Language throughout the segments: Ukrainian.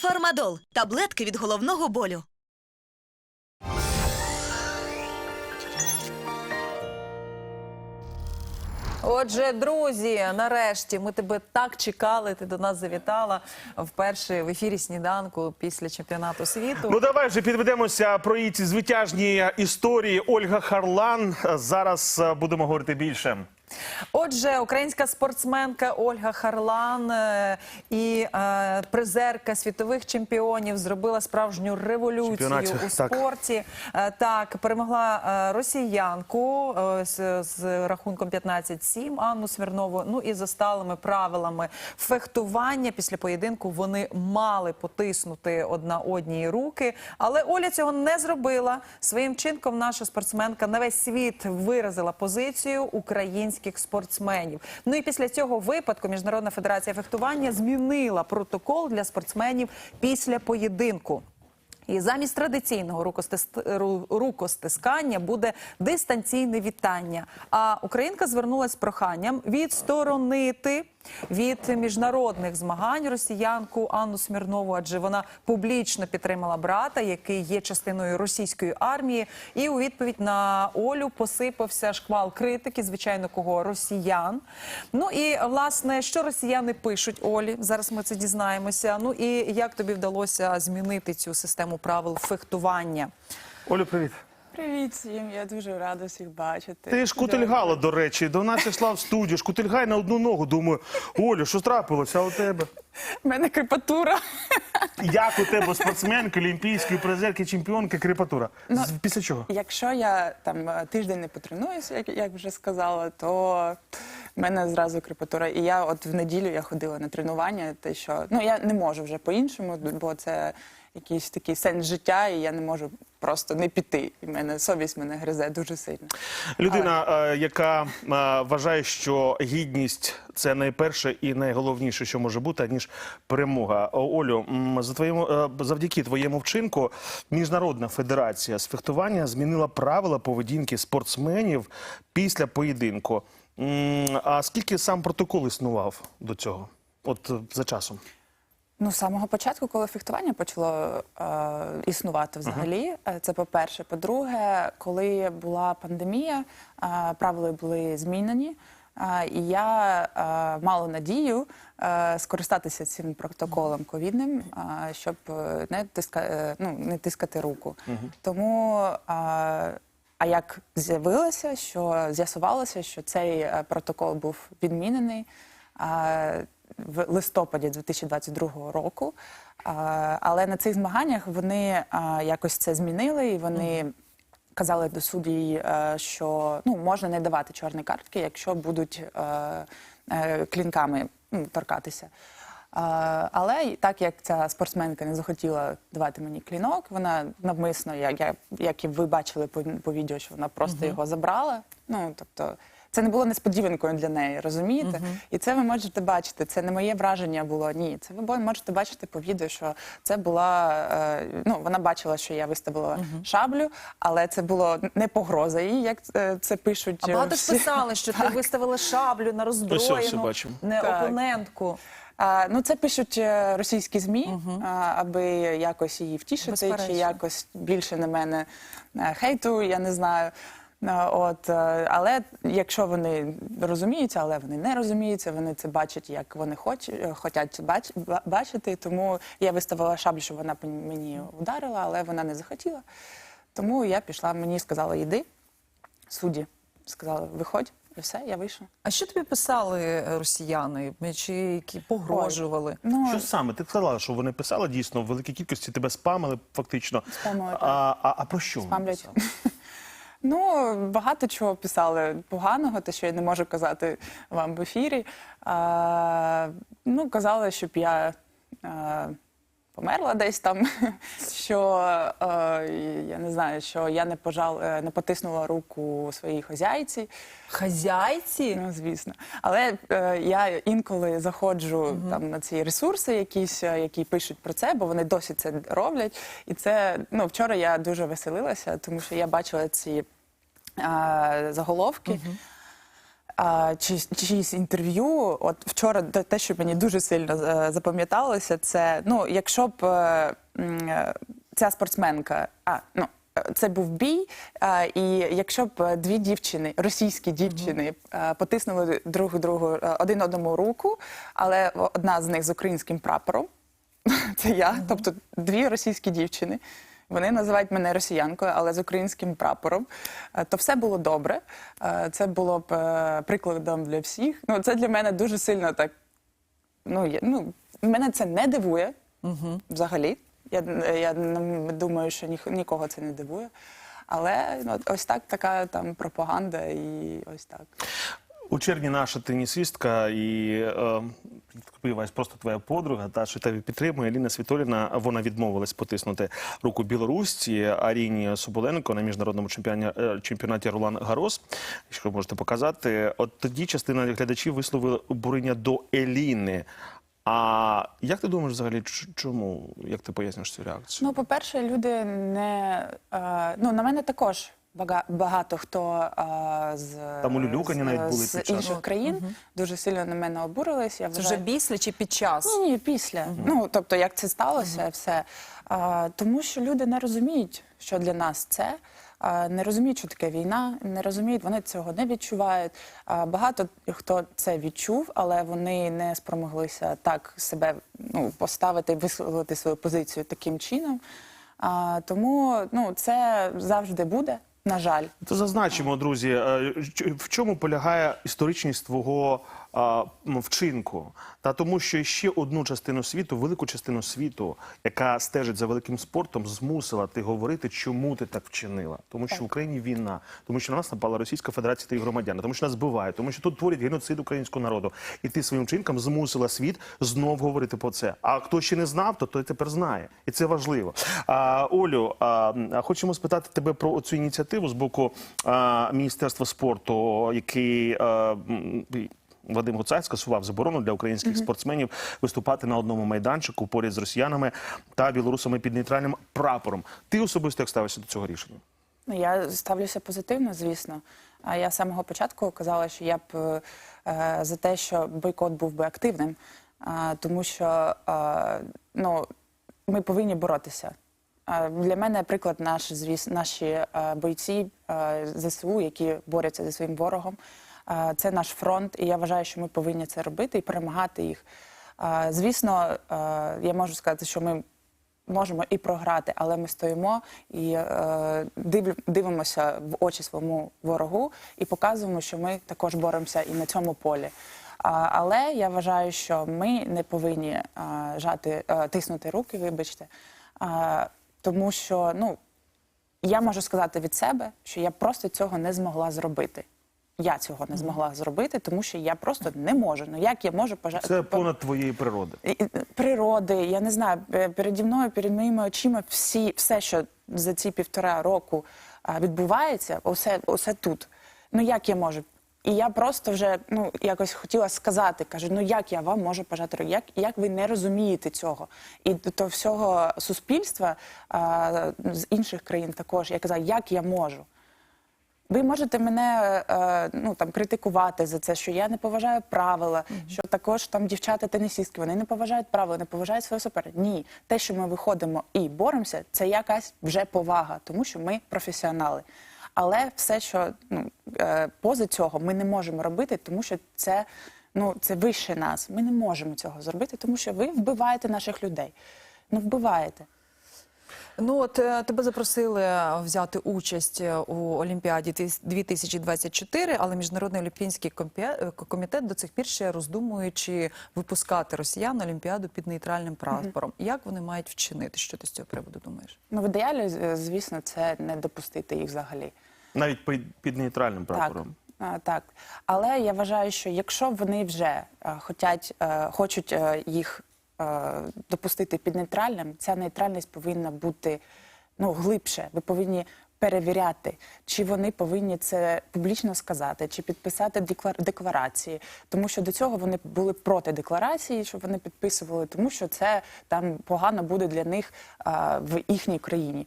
Фармадол таблетки від головного болю. Отже, друзі, нарешті ми тебе так чекали. Ти до нас завітала вперше в ефірі сніданку після чемпіонату світу. Ну давай вже підведемося про її ці звитяжні історії. Ольга Харлан. Зараз е, будемо говорити більше. Отже, українська спортсменка Ольга Харлан е, і е, призерка світових чемпіонів зробила справжню революцію у спорті. Е, так, перемогла е, росіянку з, з рахунком 15-7 Анну Смірнову. Ну і за сталими правилами фехтування після поєдинку вони мали потиснути одна одній руки. Але Оля цього не зробила. Своїм чинком наша спортсменка на весь світ виразила позицію українських спортсменів. Ну і після цього випадку Міжнародна федерація фехтування змінила протокол для спортсменів після поєдинку. І замість традиційного рукостис- рукостискання буде дистанційне вітання. А Українка звернулася з проханням відсторонити від міжнародних змагань росіянку Анну Смірнову, адже вона публічно підтримала брата, який є частиною російської армії. І у відповідь на Олю посипався шквал критики, звичайно, кого росіян. Ну і власне, що росіяни пишуть Олі? Зараз ми це дізнаємося. Ну і як тобі вдалося змінити цю систему правил фехтування? Олю, привіт. Привіт всім, я дуже рада всіх бачити. Ти ж кутильгала, до речі, до нас йшла в студію. Шкутильгай на одну ногу. Думаю, Олю, що трапилося у тебе? У мене крипатура. Як у тебе спортсменки, олімпійської призерки, чемпіонки, крепатура? З- Після чого? Якщо я там е, тиждень не потренуюся, як, як вже сказала, то в мене зразу крепатура. І я от в неділю я ходила на тренування, те, що ну я не можу вже по-іншому, бо це якийсь такий сенс життя, і я не можу просто не піти. І мене совість мене гризе дуже сильно. Людина, е, яка е, вважає, що гідність це найперше і найголовніше, що може бути, ніж перемога. Олю, за твоєму е, завдяки твоєму вчинку, міжнародна федерація з фехтування змінила правила поведінки спортсменів після поєдинку. А скільки сам протокол існував до цього? От е, за часом? Ну, з самого початку, коли фехтування почало е, існувати взагалі, е, це по-перше. По-друге, коли була пандемія, е, правила були змінені. е, і я е, мала надію е, скористатися цим протоколом ковідним, е, щоб е, не, тиска, е, ну, не тискати руку. Тому, е, а як з'явилося, що з'ясувалося, що цей е, протокол був відмінений. в листопаді 2022 року. А, Але на цих змаганнях вони а, якось це змінили, і вони казали до судді, е, що ну можна не давати чорні картки, якщо будуть е, е, клінками ну, торкатися. Але так як ця спортсменка не захотіла давати мені клінок, вона навмисно, як, як, як і ви бачили по, по відео, що вона просто його забрала. Ну тобто. Це не було несподіванкою для неї, розумієте? І це ви можете бачити. Це не моє враження було. Ні, це ви можете бачити по відео, що це була. Е, ну вона бачила, що я виставила шаблю, але це було не погроза їй, як е, це пишуть. А е, багато ж всі. писали, що ти виставила шаблю на роззброєну, не Так. опонентку. А, ну, це пишуть російські змі, а, аби якось її втішити, Безперечно. чи якось більше на мене хейту, я не знаю. Е, От, е, але якщо вони розуміються, але вони не розуміються, вони це бачать, як вони хоч, е, хочуть бач, бачити. Тому я виставила шаблю, щоб вона мені ударила, але вона не захотіла. Тому я пішла, мені сказали, йди. Судді сказали, виходь, і все, я вийшла. А що тобі писали росіяни? Чи які погрожували? Ну, Що саме? Ти сказала, що вони писали дійсно в великій кількості тебе спамили фактично. Спамили, а, а, а про що? вони Спамлять. Ну, багато чого писали поганого, те, що я не можу казати вам в ефірі. А, ну, казали, щоб я а, померла десь там, що а, я не знаю, що я не пожал, е, не потиснула руку своїй хазяйці. Хазяйці? Ну, звісно. Але е, я інколи заходжу там на ці ресурси, якісь, е, які пишуть про це, бо вони досі це роблять. І це ну вчора я дуже веселилася, тому що я бачила ці е, заголовки. А, чи чиїсь інтерв'ю. От вчора те- що мені дуже сильно е, запам'яталося, це ну, якщо б е, е, ця спортсменка, а ну. Це був бій, і якщо б дві дівчини, російські дівчини, потиснули друг другу один одному руку, але одна з них з українським прапором, це я, тобто дві російські дівчини. Вони називають мене росіянкою, але з українським прапором. Е, То все було добре. Е, Це було б е, прикладом для всіх. Ну, це для мене дуже сильно так. Ну, я, ну, мене це не дивує взагалі. Я, я думаю, що ніх, нікого це не дивує. Але ну, ось так така там пропаганда і ось так. У червні наша тенісистка і е, просто твоя подруга, та що тебе підтримує Ліна Світоліна. Вона відмовилась потиснути руку білорусці Аріні Соболенко на міжнародному е, чемпіонаті Ролан Гарос. Якщо можете показати, от тоді частина глядачів висловила обурення до Еліни. А як ти думаєш взагалі, чому? Як ти поясниш цю реакцію? Ну, по-перше, люди не е, ну на мене також багато хто з, Там улюлюкані з- навіть були з під час. інших країн дуже сильно на мене обурились. Я Це вже після чи під час? ні, ні, після. Ну тобто, як це сталося, все а, тому, що люди не розуміють, що для нас це. а, Не розуміють, що таке війна, не розуміють, вони цього не відчувають. А, Багато хто це відчув, але вони не спромоглися так себе ну, поставити, висловити свою позицію таким чином. А, Тому ну, це завжди буде, на жаль. То зазначимо, друзі, е, в чому полягає історичність твого а, вчинку? Та тому, що ще одну частину світу, велику частину світу, яка стежить за великим спортом, змусила ти говорити, чому ти так вчинила. Тому що в Україні війна, тому що на нас напала Російська Федерація та її громадяни, тому що нас збивають, тому що тут творять геноцид українського народу. І ти своїм вчинком змусила світ знов говорити про це. А хто ще не знав, то той тепер знає, і це важливо. А, Олю, а, хочемо спитати тебе про цю ініціативу з боку а, Міністерства спорту, який а, Вадим Гуцай скасував заборону для українських спортсменів виступати на одному майданчику поряд з росіянами та білорусами під нейтральним прапором. Ти особисто як ставишся до цього рішення? Ну, я ставлюся позитивно, звісно. А я з самого початку казала, що я б е, е, за те, що бойкот був би активним, а, тому що е, ну, ми повинні боротися. Для мене приклад наш, звісно, наші е, бойці е, ЗСУ, які борються зі своїм ворогом. Це наш фронт, і я вважаю, що ми повинні це робити і перемагати їх. Звісно, я можу сказати, що ми можемо і програти, але ми стоїмо і е, дивимося в очі своєму ворогу і показуємо, що ми також боремося і на цьому полі. Але я вважаю, що ми не повинні е, жати, е, тиснути руки, вибачте, тому що ну, я можу сказати від себе, що я просто цього не змогла зробити. Я цього не змогла зробити, тому що я просто не можу. Ну як я можу пожа... Це понад твоєї природи. Природи, я не знаю, е, переді мною, перед моїми очима всі, все, що за ці півтора року відбувається, усе, усе тут. Ну як я можу? І я просто вже ну якось хотіла сказати, кажу, ну як я вам можу пожати руку? Як, як ви не розумієте цього? І до всього суспільства а, з інших країн також я казала, як я можу? Ви можете мене е, ну там критикувати за це, що я не поважаю правила, що також там дівчата тенісістки, вони не поважають правила, не поважають свого суперника. Ні, те, що ми виходимо і боремося, це якась вже повага, тому що ми професіонали. Але все, що ну е, поза цього, ми не можемо робити, тому що це ну це вище нас. Ми не можемо цього зробити, тому що ви вбиваєте наших людей. Ну вбиваєте. Ну от е, тебе запросили взяти участь е, у Олімпіаді тис- 2024, але міжнародний олімпійський е, комітет до цих пір ще роздумує, чи випускати росіян Олімпіаду під нейтральним прапором. Як вони мають вчинити? Що ти з цього приводу думаєш? Ну в ідеалі, звісно, це не допустити їх взагалі. Навіть під, під нейтральним прапором. Так, так. Але я вважаю, що якщо вони вже хотять, хочуть е, їх допустити під нейтральним, ця нейтральність повинна бути ну, глибше. Ви повинні перевіряти, чи вони повинні це публічно сказати, чи підписати деклар- декларації. Тому що до цього вони були проти декларації, що вони підписували, тому що це там погано буде для них а, в їхній країні.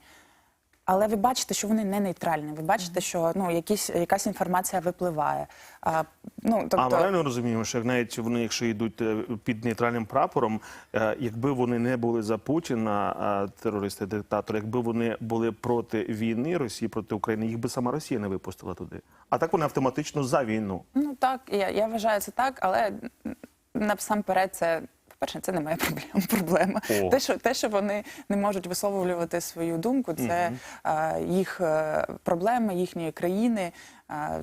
Але ви бачите, що вони не нейтральні. Ви бачите, що ну якісь якась інформація випливає. А, ну А ми тобто реально розуміємо, що навіть вони, якщо йдуть е, під нейтральним прапором, е, якби вони не були за Путіна, е, терористи, диктатори, якби вони були проти війни Росії проти України, їх би сама Росія не випустила туди. А так вони автоматично за війну. ну так, я, я вважаю це так, але насамперед це. По-перше, це не моя проблема. проблема. О. Те, що, те, що вони не можуть висловлювати свою думку, це е, їх е, проблема, їхньої країни. Е,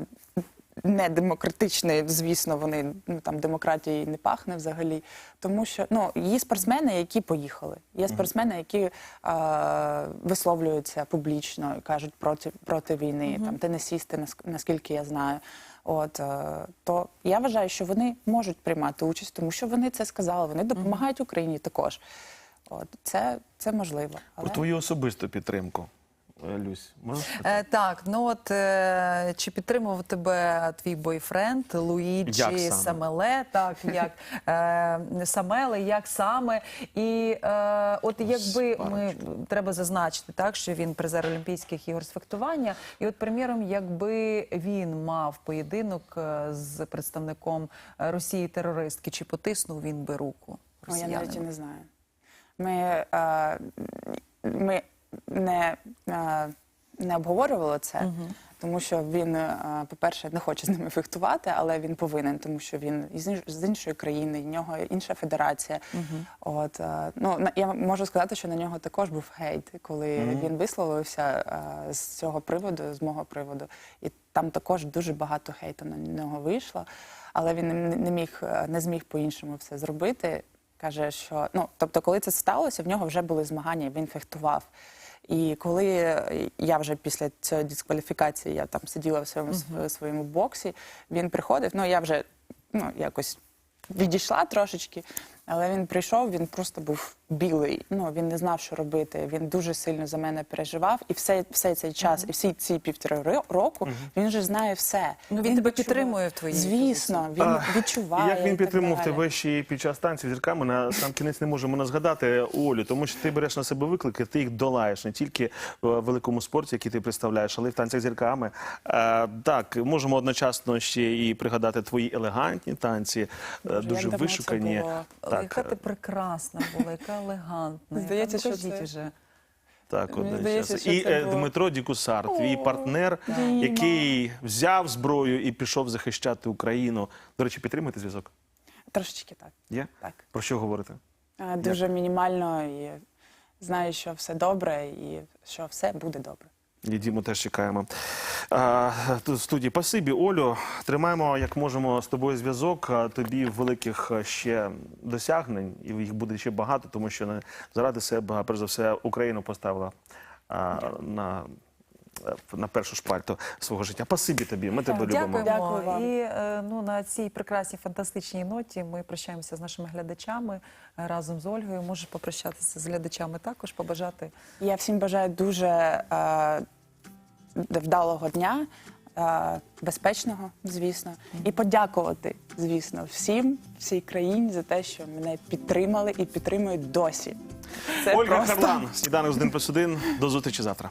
не демократичної, звісно, вони ну там демократії не пахне взагалі. Тому що ну є спортсмени, які поїхали. Є спортсмени, які е, висловлюються публічно і кажуть проти проти війни, там тенісісти, наск- наскільки я знаю. От е, то я вважаю, що вони можуть приймати участь, тому що вони це сказали. Вони допомагають Україні також. От це, це можливо. Про твою особисту підтримку, Люсь, можна? Е, так, ну от е, чи підтримував тебе твій бойфренд Луїджі саме? Самеле, так як е, Самеле, як саме? І е, от якби ми треба зазначити, так що він призер Олімпійських ігор з фехтування, і от приміром, якби він мав поєдинок е, з представником е, Росії терористки, чи потиснув він би руку? Ну, я навіть не знаю. Ми, е, ми не, е, не обговорювали це, тому що він, е, по-перше, не хоче з ними фехтувати, але він повинен, тому що він із з іншої країни, в нього інша федерація. От, е, ну, на- я можу сказати, що на нього також був хейт, коли він висловився з цього приводу, з мого приводу. І там також дуже багато хейту на нього вийшло, але він не, міг, не зміг по-іншому все зробити. Каже, що ну тобто, коли це сталося, в нього вже були змагання, він фехтував. І коли я вже після цієї дискваліфікації я там сиділа в своєму в своєму боксі, він приходив. Ну я вже ну якось відійшла трошечки, але він прийшов, він просто був білий. Ну він не знав, що робити. Він дуже сильно за мене переживав, і все, все цей час, і всі ці півтори ро- року він вже знає все. Ну, він тебе підтримує в твоїй Звісно, він А, відчуває. Як він підтримував тебе ще під час танців зірками, на сам кінець не можемо не згадати Олю, тому що ти береш на себе виклики, ти їх долаєш не тільки в великому спорті, який ти представляєш, але й в танцях зірками. Е, так, можемо одночасно ще і пригадати твої елегантні танці, е, дуже давно вишукані. Так, яка ти прекрасна була, яка елегантна. Здається. Ну, що це- вже. Так, Мені здається, що І це е, було- Дмитро Дікусар, твій партнер, який взяв зброю і пішов захищати Україну. До речі, підтримуєте зв'язок? Трошечки так. Є? Так. Про що говорите? Е, Дуже мінімально і знаю, що все добре, і що все буде добре. І Діму теж чекаємо. А, тут в студії Пасибі, Олю. Тримаємо, як можемо, з тобою зв'язок. Тобі великих ще досягнень, і їх буде ще багато, тому що не заради себе, перш за все, Україну поставила а, на, на першу шпальту свого життя. Пасибі тобі, ми тебе любимо. Дякую вам. І е, ну, на цій прекрасній фантастичній ноті ми прощаємося з нашими глядачами е, разом з Ольгою. Можеш попрощатися з глядачами також, побажати. Я всім бажаю дуже е, вдалого дня, е, безпечного, звісно, і подякувати, звісно, всім, всій країні за те, що мене підтримали і підтримують досі. Це Ольга просто... Харлан, сніданок з 1 плюс 1. До зустрічі завтра.